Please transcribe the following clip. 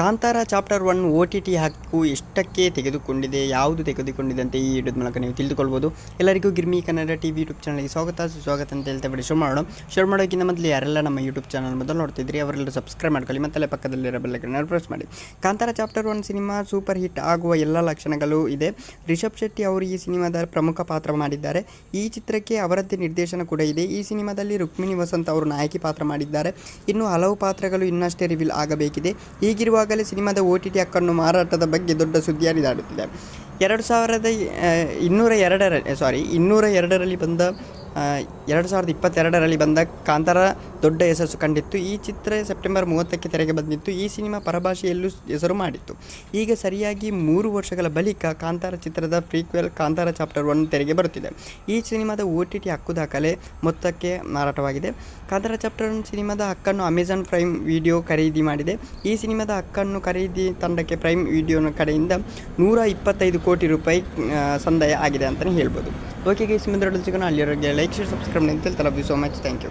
Kantara chapter one O T T ಹಕ್ಕು ಎಷ್ಟಕ್ಕೆ ತೆಗೆದುಕೊಂಡಿದೆ, ಯಾವುದು ತೆಗೆದುಕೊಂಡಿದೆ ಅಂತ ಈ ವಿಡಿಯೋದ ಮೂಲಕ ನೀವು ತಿಳಿದುಕೊಳ್ಬೋದು. ಎಲ್ಲರಿಗೂ Girmi Kannada T V YouTube ಚಾನಲ್ಗೆ ಸ್ವಾಗತ. ಸುಸ್ವಾಗತ ಅಂತ ಹೇಳ್ತಾ ಬಿಡಿ ಶೋ ಮಾಡೋಣ. ಶೇರ್ ಮಾಡೋಕ್ಕಿಂತ ಮೊದಲು ಯಾರೆಲ್ಲ ನಮ್ಮ ಯೂಟ್ಯೂಬ್ ಚಾನಲ್ ಮೊದಲು ನೋಡ್ತಿದ್ರಿ ಅವರೆಲ್ಲರೂ ಸಬ್ಸ್ಕ್ರೈಬ್ ಮಾಡ್ಕೊಳ್ಳಿ ಮತ್ತಲ್ಲೇ ಪಕ್ಕದಲ್ಲಿರೋ ಬೆಲ್ಲಕ್ಕೆ ಪ್ರೆಸ್ ಮಾಡಿ. Kantara chapter one cinema super hit ಆಗುವ ಎಲ್ಲ ಲಕ್ಷಣಗಳು ಇದೆ. ರಿಷಬ್ ಶೆಟ್ಟಿ ಅವರು ಈ ಸಿನಿಮಾದ ಪ್ರಮುಖ ಪಾತ್ರ ಮಾಡಿದ್ದಾರೆ. ಈ ಚಿತ್ರಕ್ಕೆ ಅವರದ್ದೇ ನಿರ್ದೇಶನ ಕೂಡ ಇದೆ. ಈ ಸಿನಿಮಾದಲ್ಲಿ ರುಕ್ಮಿಣಿ ವಸಂತ್ ಅವರು ನಾಯಕಿ ಪಾತ್ರ ಮಾಡಿದ್ದಾರೆ. ಇನ್ನು ಹಲವು ಪಾತ್ರಗಳು ಇನ್ನಷ್ಟೇ ರಿವೀಲ್ ಆಗಬೇಕಿದೆ. ಹೀಗಿರುವಾಗಲೇ ಸಿನಿಮಾದ ಓ ಟಿ ಟಿ ಹಕ್ಕನ್ನು ಮಾರಾಟದ ಬಗ್ಗೆ ದೊಡ್ಡ ಸುದ್ದಿ ಹರಿದಾಡುತ್ತಿದೆ ಎರಡು ಸಾವಿರದ ಇನ್ನೂರ ಎರಡರ, ಸಾರಿ, ಇನ್ನೂರ ಎರಡರಲ್ಲಿ ಬಂದ ಎರಡು ಸಾವಿರದ ಇಪ್ಪತ್ತೆರಡರಲ್ಲಿ ಬಂದ ಕಾಂತಾರ ದೊಡ್ಡ ಯಶಸ್ಸು ಕಂಡಿತ್ತು. ಈ ಚಿತ್ರ ಸೆಪ್ಟೆಂಬರ್ ಮೂವತ್ತಕ್ಕೆ ತೆರೆಗೆ ಬಂದಿತ್ತು. ಈ ಸಿನಿಮಾ ಪರಭಾಷೆಯಲ್ಲೂ ಹೆಸರು ಮಾಡಿತ್ತು. ಈಗ ಸರಿಯಾಗಿ ಮೂರು ವರ್ಷಗಳ ಬಳಿಕ ಕಾಂತಾರ ಚಿತ್ರದ ಫ್ರೀಕ್ವೆಲ್ ಕಾಂತಾರ ಚಾಪ್ಟರ್ ಒನ್ ತೆರೆಗೆ ಬರುತ್ತಿದೆ. ಈ ಸಿನಿಮಾದ ಓ ಟಿ ಟಿ ಹಕ್ಕು ದಾಖಲೆ ಮೊತ್ತಕ್ಕೆ ಮಾರಾಟವಾಗಿದೆ. ಕಾಂತಾರ ಚಾಪ್ಟರ್ ಒನ್ ಸಿನಿಮಾದ ಹಕ್ಕನ್ನು ಅಮೆಜಾನ್ ಪ್ರೈಮ್ ವಿಡಿಯೋ ಖರೀದಿ ಮಾಡಿದೆ. ಈ ಸಿನಿಮಾದ ಹಕ್ಕನ್ನು ಖರೀದಿ ತಂಡಕ್ಕೆ ಪ್ರೈಮ್ ವಿಡಿಯೋನ ಕಡೆಯಿಂದ ನೂರ ಇಪ್ಪತ್ತೈದು ಕೋಟಿ ರೂಪಾಯಿ ಸಂದಾಯ ಆಗಿದೆ ಅಂತಲೇ ಹೇಳ್ಬೋದು. ಓಕೆ ಗೈಸ್ ಮುಂದೆ ಸಿಗೋಣ ಅಲ್ಲಿರೋರಿಗೆ ಲೈಕ್ ಶೇರ್ ಸಬ್ಸ್ಕ್ರೈಬ್ ಅಂತ love you so much thank you